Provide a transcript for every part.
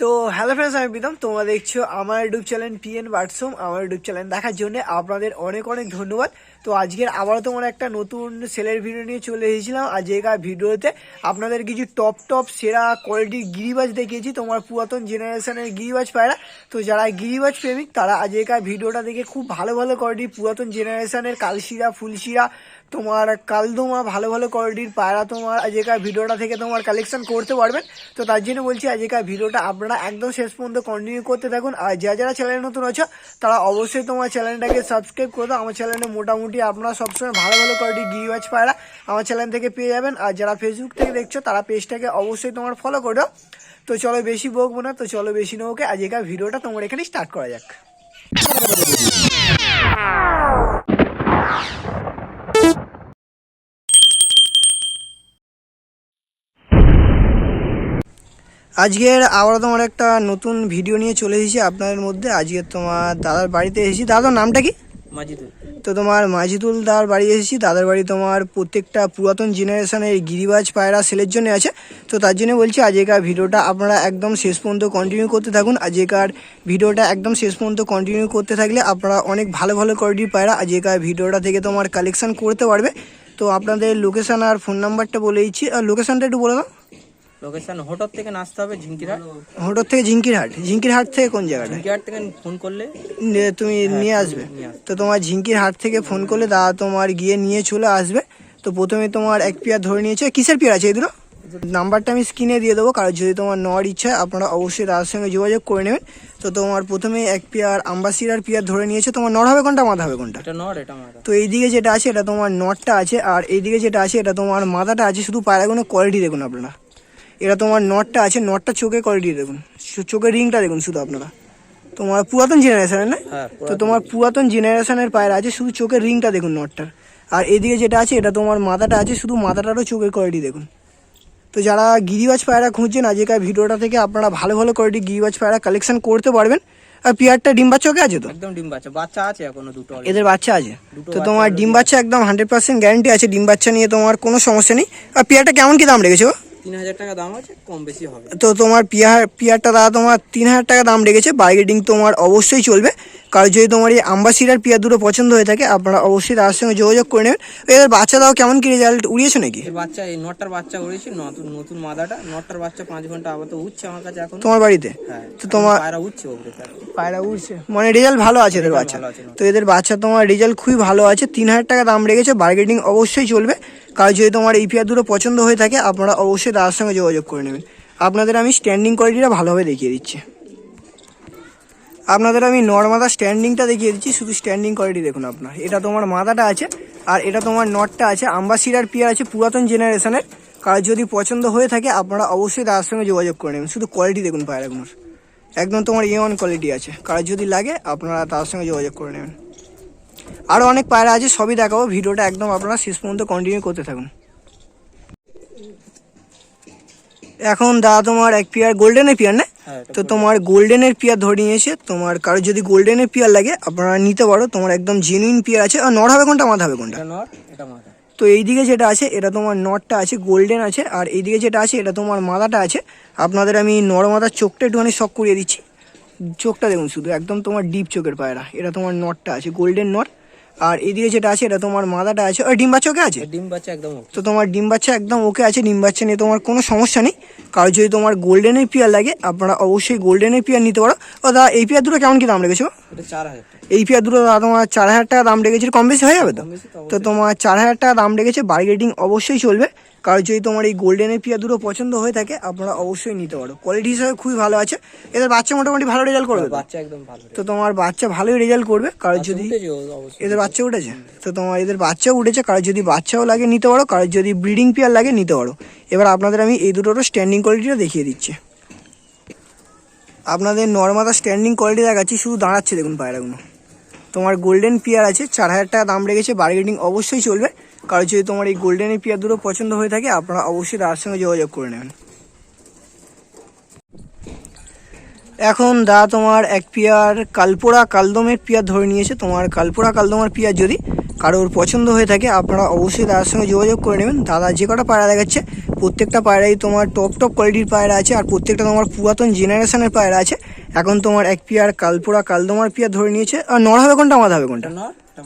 তো hello friends আমি প্রীতম। তোমরা দেখছ আমার ইউটিউব চ্যানেল পিএন বাটসম আমার ইউটিউব চ্যানেল দেখার জন্য আপনাদের অনেক অনেক ধন্যবাদ। তো আজকের আবারও তোমার একটা নতুন সেলের ভিডিও নিয়ে চলে এসেছিলাম। আজকের ভিডিওতে আপনাদের কিছু টপ টপ সেরা কোয়ালিটির গিরিবাজ দেখিয়েছি, তোমার পুরাতন জেনারেশনের গিরিবাজ পায়রা। তো যারা গিরিবাজ প্রেমিক, তারা আজ আজকের ভিডিওটা দেখে খুব ভালো ভালো কোয়ালিটির পুরাতন জেনারেশনের কালশিরা, ফুলশিরা তোমার কালদোমা ভালো ভালো কোয়ালিটির পায়রা তোমার আজকের ভিডিওটা থেকে তোমার কালেকশন করতে পারবেন। তো তার জন্য বলছি, আজকের ভিডিওটা আপনারা একদম শেষ পর্যন্ত কন্টিনিউ করতে থাকুন। আর যারা যারা চ্যানেল নতুন আছো, তারা অবশ্যই তোমার চ্যানেলটাকে সাবস্ক্রাইব করে দাও। আমার চ্যানেলে মোটামুটি আপনারা সবসময় ভালো ভালো কোয়ালিটি গিরিবাজ পায়রা আমার চ্যানেল থেকে পেয়ে যাবেন। আর যারা ফেসবুক থেকে দেখছ, তারা পেজটাকে অবশ্যই তোমার ফলো করে দাও। তো চলো বেশি বকবো না, তো চলো বেশি নৌকে আজকের ভিডিওটা তোমার এখানে স্টার্ট করা যাক। আজকের আবার তোমার একটা নতুন ভিডিও নিয়ে চলে এসেছি আপনাদের মধ্যে। আজকে তোমার দাদার বাড়িতে এসেছি। দাদার নামটা কি? মাজিদুল। তো তোমার মাজিদুল দাদার বাড়ি এসেছি। দাদার বাড়ি তোমার প্রত্যেকটা পুরাতন জেনারেশনের গিরিবাজ পায়রা সেলের জন্য আছে। তো তার জন্য বলছি আজকের ভিডিওটা আপনারা একদম শেষ পর্যন্ত কন্টিনিউ করতে থাকুন। আজকের ভিডিওটা একদম শেষ পর্যন্ত কন্টিনিউ করতে থাকলে আপনারা অনেক ভালো ভালো কোয়ালিটির পায়রা আজকের ভিডিওটা থেকে তোমার কালেকশন করতে পারবে। তো আপনাদের লোকেশান আর ফোন নাম্বারটা বলে দিচ্ছি। আর লোকেশানটা একটু বলে দাও। লোকেশন? হোটর থেকে নাচতে হবে ঝিঙ্কিরহাট? হোটর থেকে ঝিঙ্কিরহাট? ঝিঙ্কিরহাট থেকে কোন জায়গাটা? ঝিঙ্কিরহাট থেকে ফোন করলে? তুমি নিয়ে আসবে। তো তোমার ঝিঙ্কির হাট থেকে ফোন করলে দাদা তোমার গিয়ে নিয়ে চলে আসবে। তো প্রথমে তোমার এক পেয়ার ধরে নিয়েছে। কিসের পেয়ার আছে দুটো? নাম্বারটা আমি স্ক্রিনে দিয়ে দেবো। কারণ যদি তোমার নেওয়ার ইচ্ছা হয়, আপনারা অবশ্যই দাদার সঙ্গে যোগাযোগ করে নেবেন। তো তোমার প্রথমে এক পেয়ার আম্বাসিডার পেয়ার ধরে নিয়েছে। তোমার নর হবে কোনটা মাথা হবে কোনটা? এটা নর এটা মাথা। তো এইদিকে যেটা আছে এটা তোমার নটটা আছে। আর এইদিকে যেটা আছে এটা তোমার মাথাটা আছে। শুধু পায়রাগুলো কোয়ালিটি দেখুন আপনারা। এটা তোমার নটটা আছে নটটা চোখে কোয়ালিটি দেখুন। চো- চোখের রিংটা দেখুন শুধু আপনারা। তোমার পুরাতন জেনারেশনের না? হ্যাঁ তো তোমার পুরাতন জেনারেশনের পায়রা আছে শুধু চোখের রিংটা দেখুন নটটার আর এদিকে যেটা আছে এটা তোমার মাথাটা আছে শুধু মাথাটারও চোখের কোয়ালিটি দেখুন। তো যারা গিরিবাজ পায়রা খুঁজছেন আজকের ভিডিওটা থেকে আপনারা ভালো ভালো কোয়ালিটি গিরিবাজ পায়রা কালেকশন করতে পারবেন। আর পেয়ারটা ডিম্বা চোখে আছে তো? একদম ডিম বাচ্চা। বাচ্চা আছে এখনও দুটো এদের বাচ্চা আছে। তো তোমার ডিম বাচ্চা একদম হান্ড্রেড পার্সেন্ট গ্যারান্টি আছে ডিম বাচ্চা নিয়ে তোমার কোনো সমস্যা নেই। আর পেয়ারটা কেমন কি দাম রেখেছো? তিন হাজার টাকা তো তোমার পিয়ার, পিয়ারটা দাদা তোমার তিন হাজার টাকা দাম রেখেছে বাইকেটিং তোমার অবশ্যই চলবে। কারণ যদি তোমার এই আম্বাসিডার পিয়ার দুটো পছন্দ হয়ে থাকে আপনারা অবশ্যই তার সঙ্গে যোগাযোগ করে নেবেন। এদের বাচ্চা দাও কেমন কি রেজাল্ট উড়িয়েছো নাকি? বাচ্চা এই নটটার বাচ্চা উড়েছি নতুন নতুন মাদাটা। নটটার বাচ্চা পাঁচ ঘণ্টা আপাতত উঠছে আমার কাছে এখন। তোমার বাড়িতে? হ্যাঁ তো তোমার পায়রা উঠছে ওপরে পায়রা উঠছে মানে রেজাল্ট ভালো আছে এদের বাচ্চা। তো এদের বাচ্চা তোমার রেজাল্ট খুবই ভালো আছে। তিন হাজার টাকা দাম রেখেছে বার্গেটিং অবশ্যই চলবে। কারণ যদি তোমার এই পেয়ার দুটো পছন্দ হয়ে থাকে আপনারা অবশ্যই তার সঙ্গে যোগাযোগ করে নেবেন। আপনাদের আমি স্ট্যান্ডিং কোয়ালিটিটা ভালোভাবে দেখিয়ে দিচ্ছি। আপনাদের আমি নর্মাদা স্ট্যান্ডিংটা দেখিয়ে দিচ্ছি, শুধু স্ট্যান্ডিং কোয়ালিটি দেখুন আপনার। এটা তোমার মাথাটা আছে, আর এটা তোমার নটটা আছে। আম্বাসিডার পিয়ার আছে পুরাতন জেনারেশনের কার যদি পছন্দ হয়ে থাকে, আপনারা অবশ্যই তার সঙ্গে যোগাযোগ করে নেবেন। শুধু কোয়ালিটি দেখুন পায়রাগুলোর একদম। তোমার এ ওয়ান কোয়ালিটি আছে। কার যদি লাগে, আপনারা তার সঙ্গে যোগাযোগ করে নেবেন। আরও অনেক পায়রা আছে, সবই দেখাবো। ভিডিওটা একদম আপনারা শেষ পর্যন্ত কন্টিনিউ করতে থাকুন। এখন দাদা তোমার এক পিয়ার গোল্ডেনের পিয়ার না? তো তোমার গোল্ডেনের পিয়ার ধরে নিয়েছে তোমার কারও যদি গোল্ডেনের পিয়ার লাগে আপনারা নিতে পারো তোমার একদম জেনুইন পিয়ার আছে। আর নর হবে কোনটা? মাথা হবে কোনটা? নর এটা মাথা। তো এইদিকে যেটা আছে এটা তোমার নটটা আছে গোল্ডেন আছে আর এইদিকে যেটা আছে এটা তোমার মাথাটা আছে। আপনাদের আমি নর মাথার চোখটা একটুখানি শখ করিয়ে দিচ্ছি। চোখটা দেখুন শুধু একদম তোমার ডিপ চোখের পায়রা। এটা তোমার নটটা আছে গোল্ডেন নট আর এদিকে যেটা আছে এটা তোমার মাদাটা আছে আর বাচ্চা ওকে আছে? ডিম বাচ্চা একদম ওকে। তো তোমার ডিম বাচ্চা একদম ওকে আছে ডিম বাচ্চা নিয়ে তোমার কোনো সমস্যা নেই। কারও যদি তোমার গোল্ডেনের পিয়ার লাগে আপনারা অবশ্যই গোল্ডেনের পিয়ার নিতে পারো। ও দাদা এই পিয়ার দুটো কেমন কি দাম রেখেছো? চার হাজার এই পিয়ার দুটো দাদা তোমার চার হাজার টাকা দাম রেখেছে কম বেশি হয়ে যাবে তো? তো তো তোমার চার হাজার টাকা দাম রেখেছে বার্গেটিং অবশ্যই চলবে। কারণ যদি তোমার এই গোল্ডেনের পিয়ার দুটো পছন্দ হয়ে থাকে আপনারা অবশ্যই নিতে পারো। কোয়ালিটি হিসাবে খুবই ভালো আছে। এদের বাচ্চা মোটামুটি ভালো রেজাল্ট করবে? বাচ্চা একদম ভালো তো তোমার বাচ্চা ভালোই রেজাল্ট করবে কারণ যদি এদের বাচ্চা উঠেছে? তো তোমার এদের বাচ্চাও উঠেছে কারও যদি বাচ্চাও লাগে নিতে পারো কারও যদি ব্রিডিং পিয়ার লাগে নিতে পারো। এবার আপনাদের আমি এই দুটোরও স্ট্যান্ডিং কোয়ালিটিটা দেখিয়ে দিচ্ছি। আপনাদের নর্মাদা স্ট্যান্ডিং কোয়ালিটি দেখাচ্ছি শুধু দাঁড়াচ্ছে দেখুন পায়রাগুলো। তোমার গোল্ডেন পিয়ার আছে চার হাজার টাকা দাম রেখেছে বার্গেটিং অবশ্যই চলবে। কারণ যদি তোমার এই গোল্ডেনের পিয়ার দুটো পছন্দ হয়ে থাকে, আপনারা অবশ্যই তার সঙ্গে যোগাযোগ করে নেবেন। এখন দা তোমার এক পিয়ার কালপোড়া কালদমের পিয়ার ধরে নিয়েছে। তোমার কালপোড়া কালদমের পিয়ার যদি কারোর পছন্দ হয়ে থাকে, আপনারা অবশ্যই দাদার সঙ্গে যোগাযোগ করে নেবেন। দাদা যে কটা পায়রা দেখাচ্ছে, প্রত্যেকটা পায়রাই তোমার টপ টপ কোয়ালিটির পায়রা আছে, আর প্রত্যেকটা তোমার পুরাতন জেনারেশনের পায়রা আছে। এখন তোমার এক পিয়ার কালপোড়া কালদমার পিয়ার ধরে নিয়েছে। আর নর হবে কোনটা মাথা হবে কোনটা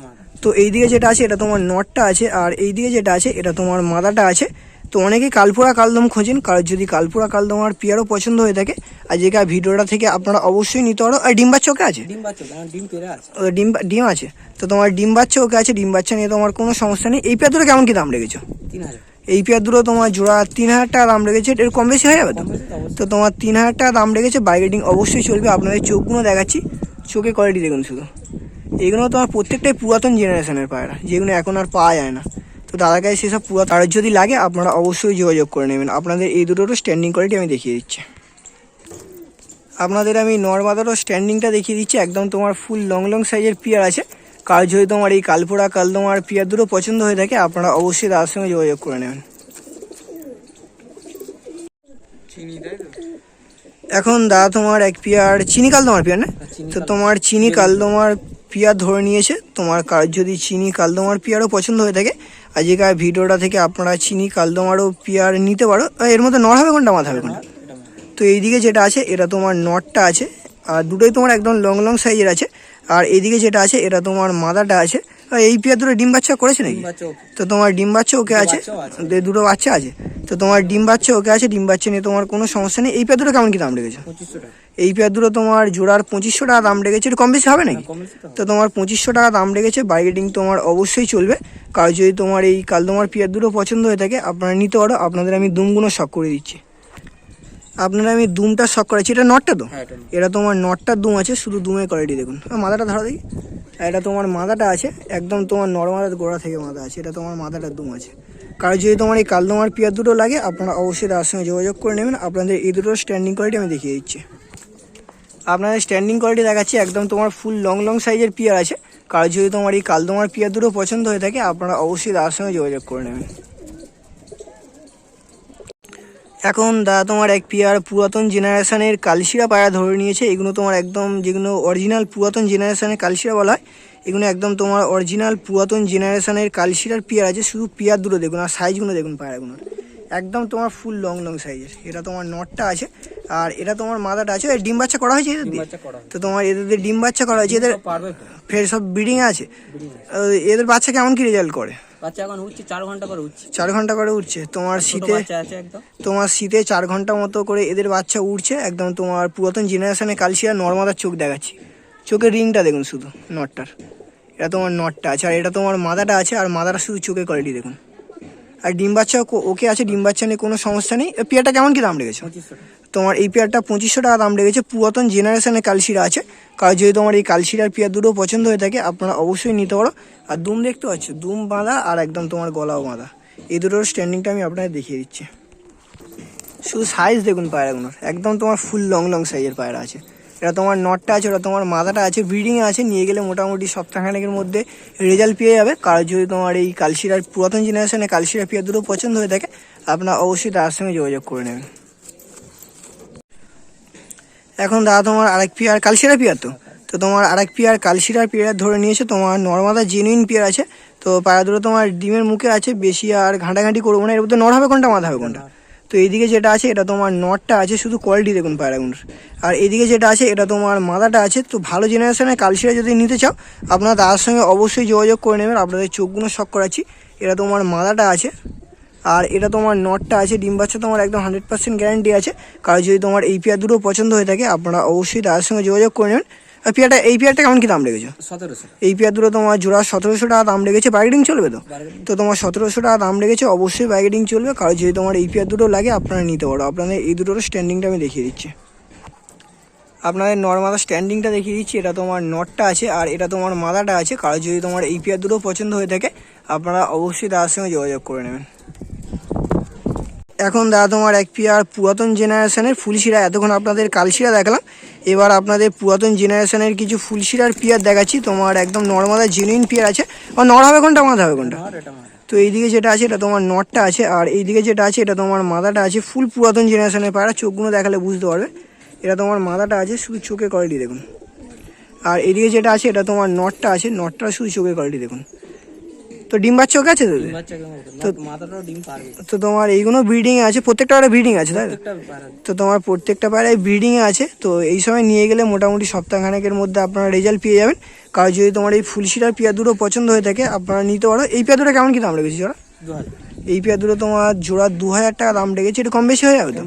মাদা তো এই দিকে যেটা আছে এটা তোমার নটটা আছে আর এই দিকে যেটা আছে এটা তোমার মাদাটা আছে। তো অনেকেই কালপোড়া কালদম খোঁজেন কারোর যদি কালপুরা কালদম আর পিয়ারও পছন্দ হয়ে থাকে আর যেটা ভিডিওটা থেকে আপনারা অবশ্যই নিতে পারো। আর ডিম বাচ্চা ওকে আছে? ডিম বাচ্চা ডিম আছে। ডিম ডিম আছে। তো তোমার ডিম বাচ্চা ওকে আছে ডিম বাচ্চা নিয়ে তোমার কোনো সমস্যা নেই। এই পেয়ার দুটো কেমন কি দাম রেখেছো? এই পেয়ার দুটো তোমার জোড়া তিন হাজার টাকা দাম রেখেছে এর কম বেশি হয়ে যাবে তো? তো তোমার তিন হাজার টাকা দাম রেখেছে বাইরেটিং অবশ্যই চলবে আপনাদের চোখগুলো দেখাচ্ছি। চোখে কোয়ালিটি দেখুন শুধু। এগুলো তোমার প্রত্যেকটাই পুরাতন জেনারেশনের পায়রা যেগুলো এখন আর পাওয়া যায় না। তো দাদার কাছে সেসব পুরো তার যদি লাগে আপনারা অবশ্যই যোগাযোগ করে নেবেন। আপনাদের এই দুটোরও স্ট্যান্ডিং কোয়ালিটি আমি দেখিয়ে দিচ্ছি। আপনাদের আমি নর্মাদারও স্ট্যান্ডিংটা দেখিয়ে দিচ্ছি। একদম তোমার ফুল লং লং সাইজের পিয়ার আছে। কার যদি তোমার এই কালপোড়া কালদমার পিয়ার দুটো পছন্দ হয়ে থাকে আপনারা অবশ্যই তার সঙ্গে যোগাযোগ করে নেবেন। এখন দাদা তোমার এক পিয়ার চিনি কালদমার পিয়ার না? তো তোমার চিনি কালদমার পিয়ার ধরে নিয়েছে। তোমার কার যদি চিনি কালদমার পিয়ারও পছন্দ হয়ে থাকে, আজকের ভিডিওটা থেকে আপনারা চিনি কালদমারও পিয়ার নিতে পারো। এর মধ্যে নর হবে কোনটা মাথা হবে কোনটা? তো এইদিকে যেটা আছে, এটা তোমার নটটা আছে, আর দুটোই তোমার একদম লং লং সাইজের আছে। আর এদিকে যেটা আছে, এটা তোমার মাদাটা আছে। এই পিয়ার দুটো ডিম বাচ্চা করেছে নাকি? তো তোমার ডিম বাচ্চা ওকে আছে? দুটো বাচ্চা আছে। তো তোমার ডিম বাচ্চা ওকে আছে ডিম বাচ্চা নিয়ে তোমার কোনো সমস্যা নেই। এই পেয়ার দুটো কেমন কি দাম রেখেছে এই পেয়ার দুটো তোমার জোড়ার পঁচিশশো টাকা দাম রেখেছে একটু কম বেশি হবে নাকি? তো তো তোমার পঁচিশশো টাকা দাম রেখেছে বার্গেটিং তোমার অবশ্যই চলবে। কারও যদি তোমার এই কাল তোমার পিয়ার দুটো পছন্দ হয়ে থাকে আপনারা নিতে পারো। আপনাদের আমি দুমগুলো শখ করে দিচ্ছি। আপনারা আমি দুমটা শখ করেছি এটা নটটা তো? হ্যাঁ এটা তোমার নটটার দুম আছে শুধু দুমের কোয়ালিটি দেখুন। মাথাটা ধরো দেখি। এটা তোমার মাথাটা আছে একদম তোমার নর্মাল গোড়া থেকে মাথা আছে। এটা তোমার মাদাটার দুম আছে। কারও যদি তোমার এই কালদমার পিয়ার দুটো লাগে আপনারা অবশ্যই তার সঙ্গে যোগাযোগ করে নেবেন। আপনাদের এই দুটো স্ট্যান্ডিং কোয়ালিটি আমি দেখিয়ে দিচ্ছি। আপনাদের স্ট্যান্ডিং কোয়ালিটি দেখাচ্ছি একদম তোমার ফুল লং লং সাইজের পিয়ার আছে। কারও যদি তোমার এই কালদমার পিয়ার দুটো পছন্দ হয়ে থাকে আপনারা অবশ্যই তার সঙ্গে যোগাযোগ করে নেবেন। এখন দা তোমার এক পিয়ার পুরাতন জেনারেশনের কালশিরা পায়রা ধরে নিয়েছে। এগুলো তোমার একদম যেগুলো অরিজিনাল পুরাতন জেনারেশনের কালশিরা বলা হয় এগুলো একদম তোমার অরিজিনাল পুরাতন জেনারেশনের কালশিরার পিয়ার আছে। শুধু পিয়ার দুটো দেখুন আর সাইজগুলো দেখুন পায়রাগুলোর। একদম তোমার ফুল লং লং সাইজের এটা তোমার নটটা আছে আর এটা তোমার মাদাটা আছে। ডিম বাচ্চা করা হয়েছে এদের তো তোমার এদের ডিম বাচ্চা করা হয়েছে। এদের ফের সব ব্রিডিং আছে। এদের বাচ্চা কেমন কি রেজাল্ট করে? বাচ্চা এখন উঠছে চার ঘণ্টা করে উঠছে। চার ঘণ্টা করে উঠছে। তোমার শীতে তোমার শীতে চার ঘণ্টা মতো করে এদের বাচ্চা উঠছে একদম তোমার পুরাতন জেনারেশনে কালশিয়া নর্মাদার চোখ দেখাচ্ছি। চোখের রিংটা দেখুন শুধু নটটার এটা তোমার নটটা আছে আর এটা তোমার মাদাটা আছে আর মাদাটা শুধু চোখের কোয়ালিটি দেখুন। আর ডিম বাচ্চা ওকে আছে ডিম বাচ্চা নিয়ে কোনো সমস্যা নেই। পেয়ারটা কেমন কি দাম রেখেছো? তোমার এই পেয়ারটা পঁচিশশো টাকা দাম রেখেছে পুরাতন জেনারেশনের কালশিরা আছে। কারণ যদি তোমার এই কালশিরার পেয়ার দুটো পছন্দ হয়ে থাকে, আপনারা অবশ্যই নিতে পারো। আর দুম দেখতে পাচ্ছ, দুম বাঁধা আর একদম তোমার গলাও বাঁধা। এই দুটোর স্ট্যান্ডিংটা আমি আপনাদের দেখিয়ে দিচ্ছি। শুধু সাইজ দেখুন পায়রাগুলোর। একদম তোমার ফুল লং লং সাইজের পায়রা আছে। এটা তোমার নটটা আছে, ওটা তোমার মাথাটা আছে ব্রিডিংয়ে আছে। নিয়ে গেলে মোটামুটি সপ্তাহখানেকের মধ্যে রেজাল্ট পেয়ে যাবে। কারণ যদি তোমার এই কালশিরার পুরাতন জেনারেশনে কালশিরা পেয়ার দুটো পছন্দ হয়ে থাকে, আপনার অবশ্যই তার সঙ্গে যোগাযোগ করে নেবেন। এখন দাদা তোমার আরেক পিয়ার কালশিরা পিয়ার তো। তো তোমার আরেক পিয়ার কালশিরার পিয়ার ধরে নিয়েছে তোমার নর্মাদা জেনুইন পিয়ার আছে। তো পায়রা দুটো তোমার ডিমের মুখে আছে বেশি আর ঘাঁটাঘাঁটি করব না এর মধ্যে নর হবে কোনটা মাথা হবে কোনটা তো এইদিকে যেটা আছে এটা তোমার নটটা আছে শুধু কোয়ালিটি দেখুন পায়রাগুলোর। আর এইদিকে যেটা আছে এটা তোমার মাদাটা আছে তো ভালো জেনারেশনের কালশিরা যদি নিতে চাও আপনারা তার সঙ্গে অবশ্যই যোগাযোগ করে নেবেন আপনাদের চোখগুলো শখ করাচ্ছি এটা তোমার মাদাটা আছে আর এটা তোমার নটটা আছে ডিম বাচ্চা তোমার একদম হান্ড্রেড পার্সেন্ট গ্যারান্টি আছে। কারণ যদি তোমার এই পেয়ার দুটো পছন্দ হয়ে থাকে আপনারা অবশ্যই তার সঙ্গে যোগাযোগ করে নেবেন। আর পেয়ারটা এই পেয়ারটা কেমন কি দাম রেখেছো সতেরোশো। এই পেয়ার দুটো তোমার জোড়া সতেরোশো টাকা দাম রেখেছে বার্গেটিং চলবে তো? তো তোমার সতেরোশো টাকা দাম রেখেছে অবশ্যই বার্গেটিং চলবে। কারণ যদি তোমার এই পেয়ার দুটো লাগে আপনারা নিতে পারো। আপনাদের এই দুটোর স্ট্যান্ডিংটা আমি দেখিয়ে দিচ্ছি। আপনাদের নর্মাল স্ট্যান্ডিংটা দেখিয়ে দিচ্ছি। এটা তোমার নটটা আছে আর এটা তোমার মাদাটা আছে। কারণ যদি তোমার এই পেয়ার দুটো পছন্দ হয়ে থাকে আপনারা অবশ্যই তার সঙ্গে যোগাযোগ করে নেবেন। এখন দাদা তোমার এক পিয়ার পুরাতন জেনারেশনের ফুলশিরা এতক্ষণ আপনাদের কালশিরা দেখালাম। এবার আপনাদের পুরাতন জেনারেশনের কিছু ফুলশিরার পিয়ার দেখাচ্ছি। তোমার একদম নর্মাদা জেনুইন পিয়ার আছে। আর নর হবে কোনটা মাথা হবে কোনটা? তো এইদিকে যেটা আছে এটা তোমার নটটা আছে। আর এইদিকে যেটা আছে এটা তোমার মাদাটা আছে ফুল পুরাতন জেনারেশনের পায়রা চোখগুলো দেখালে বুঝতে পারবে। এটা তোমার মাথাটা আছে শুধু চোখে কোয়ালিটি দেখুন। আর এদিকে যেটা আছে এটা তোমার নটটা আছে। নটটা শুধু চোখে কোয়ালিটি দেখুন। তো ডিম বাচ্চা ওকে আছে তো মাথাটাও ডিম পারবে তো তোমার এইগুলো ব্রিডিং আছে প্রত্যেকটা একটা ব্রিডিং আছে তাই তো তো তোমার প্রত্যেকটা পায়রায় ব্রিডিংয়ে আছে তো এই সময় নিয়ে গেলে মোটামুটি সপ্তাহখানেকের মধ্যে আপনারা রেজাল্ট পেয়ে যাবেন। কারণ যদি তোমার এই ফুলশিরার পেয়ার দুটো পছন্দ হয়ে থাকে আপনারা নিতে পারো। এই পেয়ার দুটো কেমন কি দাম রেখেছি জোড়া? এই পেয়ার দুটো তোমার জোড়া দু হাজার টাকা দাম রেখেছে একটু কম বেশি হয়ে যাবে তো?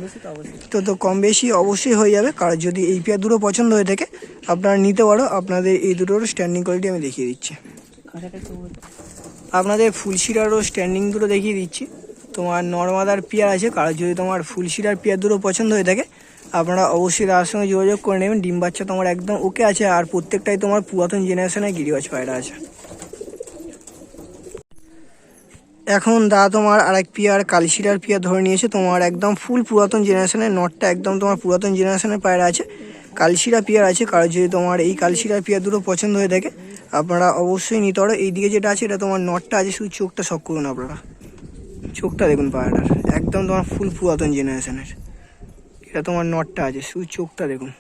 তো তো তো কম বেশি অবশ্যই হয়ে যাবে। কারণ যদি এই পেয়ার দুটো পছন্দ হয়ে থাকে আপনারা নিতে পারো। আপনাদের এই দুটোর স্ট্যান্ডিং কোয়ালিটি আমি দেখিয়ে দিচ্ছি। আপনাদের ফুলশিরারও স্ট্যান্ডিং দুটো দেখিয়ে দিচ্ছি। তোমার নর্মাদার পেয়ার আছে, কারও যদি তোমার ফুলশিরার পেয়ার দুটো পছন্দ হয়ে থাকে, আপনারা অবশ্যই তার সঙ্গে যোগাযোগ করে নেবেন। ডিম বাচ্চা তোমার একদম ওকে আছে, আর প্রত্যেকটাই তোমার পুরাতন জেনারেশনের গিরিবাজ পায়রা আছে। এখন দা তোমার আরেক পিয়ার কালশিরার পিয়ার ধরে নিয়েছে। তোমার একদম ফুল পুরাতন জেনারেশনের নটটা একদম তোমার পুরাতন জেনারেশনের পায়রা আছে। কালশিরা পিয়ার আছে, কারও যদি তোমার এই কালশিরা পিয়ার দুটো পছন্দ হয়ে থাকে আপনারা অবশ্যই নিতে পারো। এইদিকে যেটা আছে এটা তোমার নটটা আছে শুধু চোখটা শখ করুন আপনারা। চোখটা দেখুন পায়রাটার একদম তোমার ফুল পুরাতন জেনারেশনের এটা তোমার নটটা আছে শুধু চোখটা দেখুন।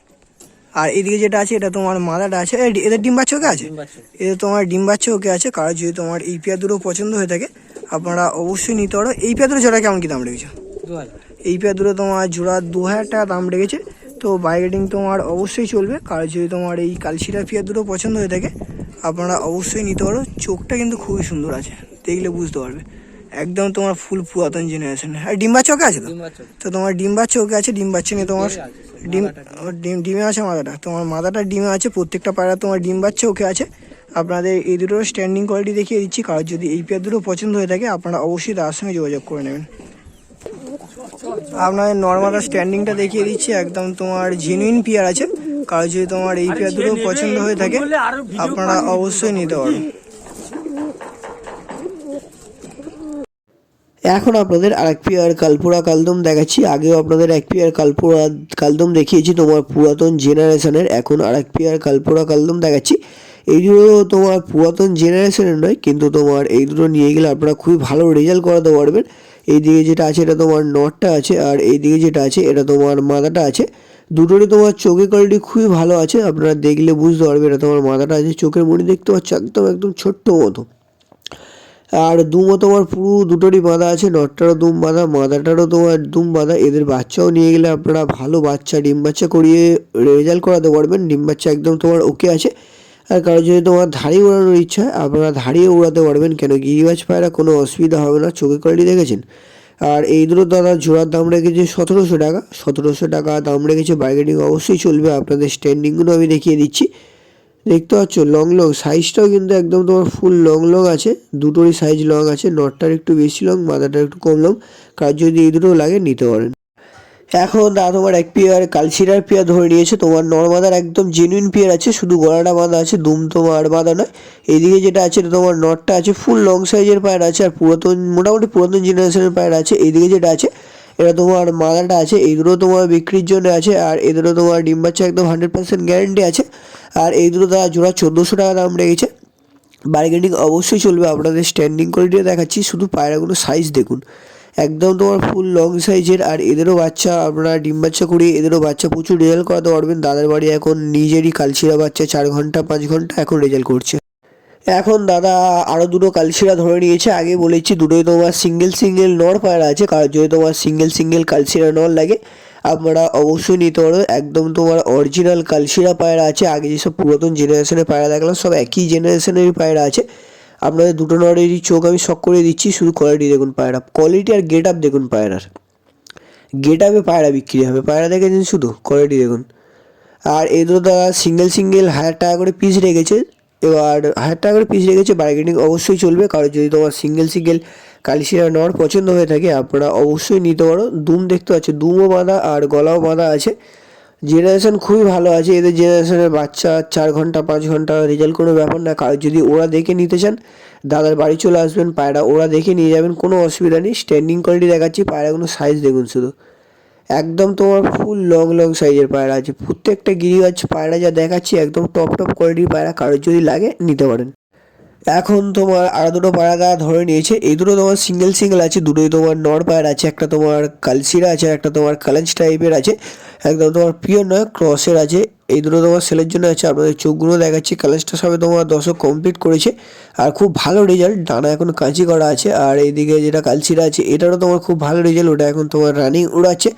আর এদিকে যেটা আছে এটা তোমার মাদাটা আছে। এদের ডিম বাচ্চা ওকে আছে এদের তোমার ডিম বাচ্চা ওকে আছে। কারও যদি তোমার এই পেয়ার দুটো পছন্দ হয়ে থাকে আপনারা অবশ্যই নিতে পারো। এই পেয়ার দুটো জোড়া কেমন কি দাম রেখেছো? এই পেয়ার দুটো তোমার জোড়া দু হাজার টাকা দাম রেখেছে। তো বাইরেটিং তোমার অবশ্যই চলবে। কারণ যদি তোমার এই কালশিরা পেয়ার দুটো পছন্দ হয়ে থাকে আপনারা অবশ্যই নিতে পারো। চোখটা কিন্তু খুবই সুন্দর আছে দেখলে বুঝতে পারবে। একদম তোমার ফুল পুরাতন জেনারেশনের আর ডিম্বা চোখে আছে তো? তো তোমার ডিম বাচ্চা ওকে আছে ডিম বাচ্চা নিয়ে তোমার ডিম ডিম ডিমে আছে মাদাটা তোমার মাদাটা ডিমে আছে প্রত্যেকটা পায়রা তোমার ডিম বাচ্চা ওকে আছে। আপনাদের এই দুটোর স্ট্যান্ডিং কোয়ালিটি দেখিয়ে দিচ্ছি। কারণ যদি এই পেয়ার দুটো পছন্দ হয়ে থাকে আপনারা অবশ্যই তার সঙ্গে যোগাযোগ করে নেবেন। আপনাদের নর্মাল স্ট্যান্ডিংটা দেখিয়ে দিচ্ছি। একদম তোমার জেনুইন পেয়ার আছে। কারণ যদি তোমার এই পেয়ার দুটো পছন্দ হয়ে থাকে আপনারা অবশ্যই নিতে পারেন এখন আপনাদের আরেক পেয়ার কালপুরা কালদম দেখাচ্ছি। আগেও আপনাদের এক পেয়ার কালপুরা কালদম দেখিয়েছি তোমার পুরাতন জেনারেশনের। এখন আরেক পেয়ার কালপুরা কালদম দেখাচ্ছি। এই দুটো তোমার পুরাতন জেনারেশনের নয় কিন্তু তোমার এই দুটো নিয়ে গেলে আপনারা খুবই ভালো রেজাল্ট করাতে পারবেন। এই দিকে যেটা আছে এটা তোমার নটটা আছে আর এই দিকে যেটা আছে এটা তোমার মাদাটা আছে। দুটোরই তোমার চোখের কোয়ালিটি খুবই ভালো আছে, আপনারা দেখলে বুঝতে পারবেন এটা তোমার মাথাটা আছে চোখের মুড়ি দেখতে পাচ্ছ, একদম একদম ছোট্ট মতো। আর দুমও তোমার পুরো দুটোরই বাঁধা আছে, নটটারও দুম বাঁধা মাদাটারও তোমার দুম বাঁধা, এদের বাচ্চাও নিয়ে গেলে আপনারা ভালো বাচ্চা, ডিম বাচ্চা করিয়ে রেজাল্ট করাতে পারবেন, ডিম বাচ্চা একদম তোমার ওকে আছে। আর কারও যদি তোমার ধাড়ি ওড়ানোর ইচ্ছা আপনারা ধাড়িও উড়াতে পারবেন, কেন গিরিবাজ পায়রা কোনো অসুবিধা হবে না চোখে কোয়ালিটি দেখেছেন? আর এই দুটো দাদা জোড়ার দাম রেখেছে সতেরোশো টাকা। সতেরোশো টাকা দাম রেখেছে বার্গেনিং অবশ্যই চলবে, আপনাদের স্ট্যান্ডিংগুলো আমি দেখিয়ে দিচ্ছি। দেখতে পাচ্ছ লং লং সাইজটাও কিন্তু একদম তোমার ফুল লং লং আছে। দুটোরই সাইজ লং আছে নটটার একটু বেশি লং মাথাটা একটু কম লং কার যদি এই দুটো লাগে, নিতে পারেন। এখন দা তোমার এক পেয়ার কালশিরার পেয়ার ধরে নিয়েছে, তোমার নর্মাদার একদম জেনুইন পেয়ার আছে, শুধু গলাটা বাঁধা আছে, দুম তোমার বাঁধা নয়। এদিকে যেটা আছে তোমার নটটা আছে ফুল লং সাইজের পায়রা আছে, আর পুরাতন, মোটামুটি পুরাতন জেনারেশনের পায়রা আছে। এদিকে যেটা আছে, এটা তোমার মাদাটা আছে দুটো তোমার বিক্রির জন্য আছে, আর দুটো তোমার ডিম বাচ্চা একদম হান্ড্রেড পার্সেন্ট গ্যারেন্টি আছে। আর এই দুটো তারা জোড়া চোদ্দোশো টাকা দাম রেখেছে। বার্গেনিং অবশ্যই চলবে, আপনাদের স্ট্যান্ডিং কোয়ালিটি দেখাচ্ছি, শুধু পায়রাগুলো সাইজ দেখুন। একদম তোমার ফুল লং সাইজের আর এদেরও বাচ্চা আপনারা ডিম বাচ্চা এদেরও বাচ্চা প্রচুর রেজাল্ট করাতে পারবেন দাদার বাড়ি এখন নিজেরই কালশিরা বাচ্চা, চার ঘণ্টা, পাঁচ ঘণ্টা এখন রেজাল্ট করছে। এখন দাদা আরও দুটো কালশিরা ধরে নিয়েছে। আগে বলেছি দুটোই তোমার সিঙ্গেল সিঙ্গেল নর পায়রা আছে। কারণ যদি তোমার সিঙ্গেল সিঙ্গেল কালশিরা নর লাগে, আপনারা অবশ্যই নিতে পারো। একদম তোমার অরিজিনাল কালশিরা পায়রা আছে। আগে যেসব পুরাতন জেনারেশনের পায়রা দেখলাম, সব একই জেনারেশনের পায়রা আছে। আপনাদের দুটো নরেরই চোখ আমি শখ করে দিচ্ছি, শুধু কোয়ালিটি দেখুন পায়রা। কোয়ালিটি আর গেট আপ দেখুন পায়রার। গেট আপে পায়রা বিক্রি হবে। পায়রা দেখেছেন শুধু? কোয়ালিটি দেখুন। আর এই দুটো দাদা সিঙ্গেল সিঙ্গেল হাজার টাকা করে পিস রেখেছে। এবার হাজার টাকা করে পিস রেখেছে বার্গেনিং অবশ্যই চলবে। কারণ যদি তোমার সিঙ্গেল সিঙ্গেল কালিশিরা নেওয়ার পছন্দ হয়ে থাকে, আপনারা অবশ্যই নিতে পারো। দুম দেখতে পাচ্ছ, দুমও বাঁধা আর গলাও বাঁধা আছে। জেনারেশন খুবই ভালো আছে। এদের জেনারেশনের বাচ্চা চার ঘণ্টা, পাঁচ ঘণ্টা রেজাল্ট কোনো ব্যাপার না। যদি ওরা দেখে নিতে চান, দাদার বাড়ি চলে আসবেন, পায়রা ওরা দেখে নিয়ে যাবেন, কোনো অসুবিধা নেই। স্ট্যান্ডিং কোয়ালিটি দেখাচ্ছি পায়রাগুলো সাইজ দেখুন শুধু। একদম তোমার ফুল লং লং সাইজের পায়রা আছে। প্রত্যেকটা গিরিবাজ পায়রা যা দেখাচ্ছি, একদম টপ টপ কোয়ালিটির পায়রা। কারোর যদি লাগে, নিতে পারেন। এখন তোমার আরও দুটো পায়রা ধরে নিয়েছে। এই দুটো তোমার সিঙ্গেল সিঙ্গেল আছে, দুটোই তোমার নর পায়রা আছে, একটা তোমার কালসিরা আছে একটা তোমার কালাঞ্চ টাইপের আছে। একদম তোমার পিওর নয় ক্রসের আছে। এই দুটো তোমার সেলের জন্য আছে, আপনাদের চোখগুলো দেখাচ্ছি। কালাঞ্চটা সবে তোমার দশক কমপ্লিট করেছে। আর খুব ভালো রেজাল্ট ডানা এখন কাঁচি করা আছে। আর এইদিকে যেটা কালসিরা আছে, এটারও তোমার খুব ভালো রেজাল্ট ওটা এখন তোমার রানিং উড়াচ্ছে।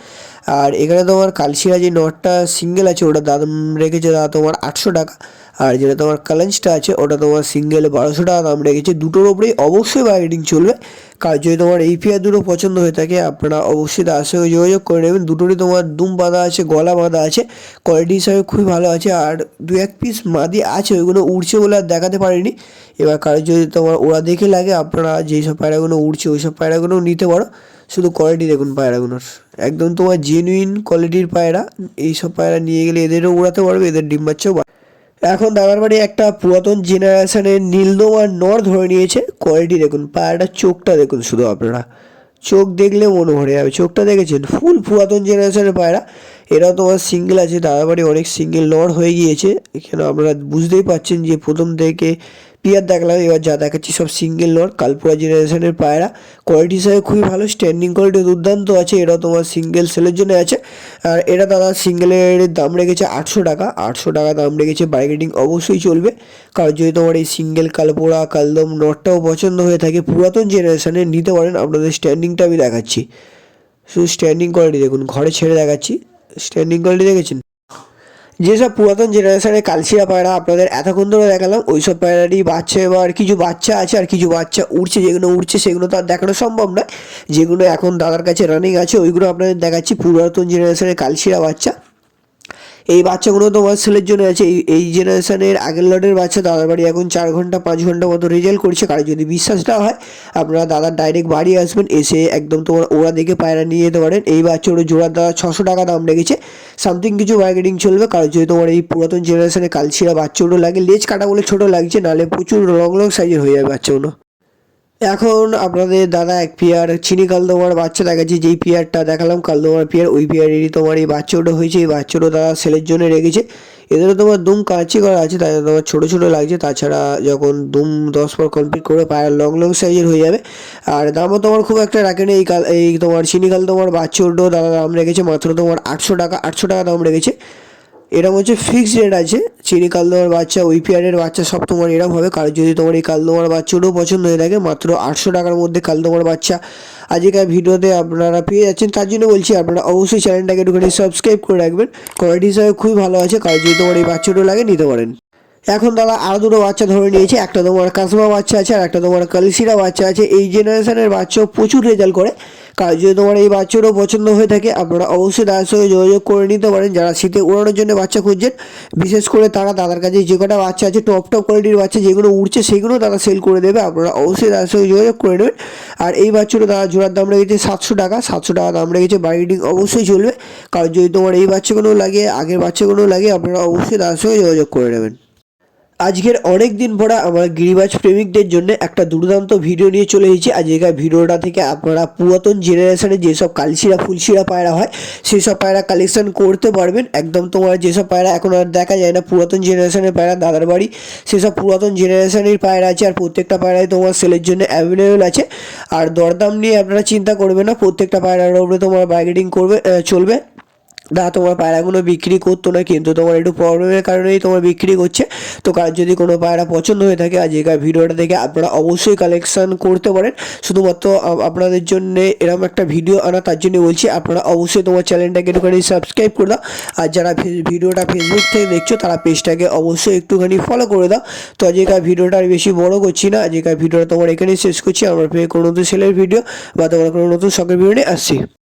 আর এখানে তোমার কালসিরা যে নটটা সিঙ্গেল আছে, ওটা দাম রেখেছে দাদা তোমার আটশো টাকা। আর যেটা তোমার কালাঞ্চটা আছে, ওটা তোমার সিঙ্গেল বারোশো টাকা দাম রেখেছে। দুটোর ওপরেই অবশ্যই বার্গেটিং চলবে। কার যদি তোমার এই পেয়ার দুটো পছন্দ হয়ে থাকে, আপনারা অবশ্যই তার সঙ্গে যোগাযোগ করে নেবেন। দুটোরই তোমার দুম বাঁধা আছে, গলা বাঁধা আছে কোয়ালিটি হিসাবে খুবই ভালো আছে। আর দু এক পিস মাদি আছে, ওইগুলো উড়ছে বলে আর দেখাতে পারিনি। এবার কারও যদি তোমার ওরা দেখে লাগে, আপনারা যেই সব পায়রাগুলো উড়ছে, ওই সব পায়রাগুলোও নিতে পারো। শুধু কোয়ালিটি দেখুন পায়রাগুলোর। একদম তোমার জেনুইন কোয়ালিটির পায়রা, এইসব পায়রা নিয়ে গেলে এদেরও উড়াতে পারবে, এদের ডিম বাচ্চাও এখন দাদার বাড়ি একটা পুরাতন জেনারেশনের নীলদম নর ধরে নিয়েছে কোয়ালিটি দেখুন পায়রাটার চোখটা দেখুন শুধু আপনারা। চোখ দেখলে মনে ভরে যাবে, চোখটা দেখেছেন? ফুল পুরাতন জেনারেশনের পায়রা। এরাও তোমার সিঙ্গেল আছে, দাদার বাড়ি অনেক সিঙ্গেল নর হয়ে গিয়েছে। এখানে আপনারা বুঝতেই পারছেন যে প্রথম থেকে পিয়ার দেখলাম, এবার যা দেখাচ্ছি সব সিঙ্গেল নট কালপুরা জেনারেশনের পায়রা। কোয়ালিটি হিসাবে খুবই ভালো স্ট্যান্ডিং কোয়ালিটি দুর্দান্ত আছে এটাও তোমার সিঙ্গেল সেলের জন্য আছে। আর এটা দাদা সিঙ্গেলের দাম রেখেছে আটশো টাকা আটশো টাকা দাম রেখেছে বার্গেটিং অবশ্যই চলবে। কারণ যদি তোমার এই সিঙ্গেল কালপোড়া কালদম নটটাও পছন্দ হয়ে থাকে, পুরাতন জেনারেশনের নিতে পারেন, আপনাদের স্ট্যান্ডিংটা আমি দেখাচ্ছি। শুধু স্ট্যান্ডিং কোয়ালিটি দেখুন, ঘরে ছেড়ে দেখাচ্ছি স্ট্যান্ডিং কোয়ালিটি দেখেছেন? যেসব পুরাতন জেনারেশনের কালশিরা পায়রা আপনাদের এতক্ষণ ধরে দেখালাম ওই সব পায়রারই বাচ্চা এবার কিছু বাচ্চা আছে আর কিছু বাচ্চা উড়ছে, যেগুলো উড়ছে সেগুলো তো আর দেখানো সম্ভব নয়। যেগুলো এখন দাদার কাছে রানিং আছে, ওইগুলো আপনাদের দেখাচ্ছি পুরাতন জেনারেশনের কালশিরা বাচ্চা। এই বাচ্চাগুলো তো তোমার সেলের জন্য আছে। এই এই জেনারেশনের আগের লটের বাচ্চা দাদার বাড়ি এখন চার ঘণ্টা, পাঁচ ঘণ্টা মতো রেজাল্ট করছে। কারও যদি বিশ্বাস না হয়, আপনারা দাদার ডাইরেক্ট বাড়ি আসবেন, এসে একদম তোমার ওরা দেখে পায়রা নিয়ে যেতে পারেন। এই বাচ্চাগুলো জোড়ার দাদা ছশো টাকা দাম রেখেছে। সামথিং কিছু মার্কেটিং চলবে। কারণ যদি তোমার এই পুরাতন জেনারেশনের কালচিরা বাচ্চাগুলো লাগে, লেজ কাটা বলে ছোটো লাগছে, নাহলে প্রচুর লং লং সাইজের হয়ে যাবে বাচ্চাগুলো। এখন আপনাদের দাদা এক পেয়ার, চিনি কালদোমার বাচ্চা দেখাচ্ছি, যেই পেয়ারটা দেখালাম, কালদোমার পেয়ার, ওই পেয়ারেরই তোমার এই বাচ্চাটা হয়েছে, এই বাচ্চাটা দাদা সেলের জন্য রেখেছে। এদেরও তোমার দুম কাঁচি করা আছে, তাই তোমার ছোটো ছোটো লাগছে, তাছাড়া যখন দুম দশ পর কমপ্লিট করে পায়ের লং লং সাইজের হয়ে যাবে। আর দামও তোমার খুব একটা রাখেনি এই কাল, এই তোমার চিনি কাল তোমার বাচ্চাটাও দাদা দাম রেখেছে, মাত্র তোমার আটশো টাকা আটশো টাকা দাম রেখেছে। এরকম হচ্ছে ফিক্সড রেট আছে। চিনি কালদোমার বাচ্চা, ওই পেয়ারের বাচ্চা সব তোমার এরকম হবে। কারণ যদি তোমার এই কালদোমার বাচ্চাটাও পছন্দ হয়ে থাকে, মাত্র আটশো টাকার মধ্যে কালদোমার বাচ্চা আজকের ভিডিওতে আপনারা পেয়ে যাচ্ছেন। তার জন্য বলছি, আপনারা অবশ্যই চ্যানেলটাকে একটুখানি সাবস্ক্রাইব করে রাখবেন। কোয়ালিটি হিসাবে খুবই ভালো আছে। কারণ যদি তোমার এই বাচ্চাটাও লাগে, নিতে পারেন। এখন দাদা আরও দুটো বাচ্চা ধরে নিয়েছে। একটা তোমার কাসমা বাচ্চা আছে, আর একটা তোমার কালসিরা বাচ্চা আছে। এই জেনারেশনের বাচ্চাও প্রচুর রেজাল্ট করে। কারণ যদি তোমার এই বাচ্চারও পছন্দ হয়ে থাকে, আপনারা অবশ্যই তাদের সঙ্গে যোগাযোগ করে নিতে পারেন। যারা শীতে উড়ানোর জন্য বাচ্চা খুঁজছেন, বিশেষ করে তারা দাদার কাছে যে কটা বাচ্চা আছে টপ টপ কোয়ালিটির বাচ্চা যেগুলো উঠছে সেগুলো তারা সেল করে দেবে। আপনারা অবশ্যই তাদের সঙ্গে যোগাযোগ করে নেবেন। আর এই বাচ্চাটা তারা জোড়ার দাম রেখেছে সাতশো টাকা। সাতশো টাকা দাম রেখেছে বার্গেটিং অবশ্যই চলবে। কারণ যদি তোমার এই বাচ্চাগুলো লাগে, আগের বাচ্চাগুলো লাগে, আপনারা অবশ্যই তাদের সঙ্গে যোগাযোগ করে নেবেন। আজকের অনেক দিন পরে আমার গিরিবাজ প্রেমিকদের জন্য একটা দুর্দান্ত ভিডিও নিয়ে চলে এসেছি। আজকের ভিডিওটা থেকে আপনারা পুরাতন জেনারেশনের যেসব কালশিরা ফুলশিরা পায়রা হয় সেই সব পায়রা কালেকশন করতে পারবেন। একদম তোমার যেসব পায়রা এখন আর দেখা যায় না, পুরাতন জেনারেশনের পায়রা, দাদার বাড়ি, সেসব পুরাতন জেনারেশনের পায়রা আছে আর প্রত্যেকটা পায়রাই তোমার সেলের জন্য অ্যাভেলেবেল আছে। আর দরদাম নিয়ে আপনারা চিন্তা করবেন না, প্রত্যেকটা পায়রার উপরে তোমার বার্গেটিং করবে চলবে। দা তোমার পায়রাগুলো বিক্রি করতো না, কিন্তু তোমার একটু প্রবলেমের কারণেই তোমার বিক্রি করছে। তো কার যদি কোনো পায়রা পছন্দ হয়ে থাকে আজকের ভিডিওটা দেখে আপনারা অবশ্যই কালেকশন করতে পারেন। শুধুমাত্র আপনাদের জন্য এরকম একটা ভিডিও আনা, তার জন্য বলছি, আপনারা অবশ্যই তোমার চ্যানেলটাকে একটুখানি সাবস্ক্রাইব করে দাও। আর যারা ভিডিওটা ফেসবুক থেকে দেখছ, তারা পেজটাকে অবশ্যই একটুখানি ফলো করে দাও। তো আজকের ভিডিওটা আর বেশি বড় করছি না আজকের ভিডিওটা তোমার এখানেই শেষ করছি। আমার কোনো নতুন সেলের ভিডিও বা তোমার কোনো নতুন শখের ভিডিও নিয়ে আসছি।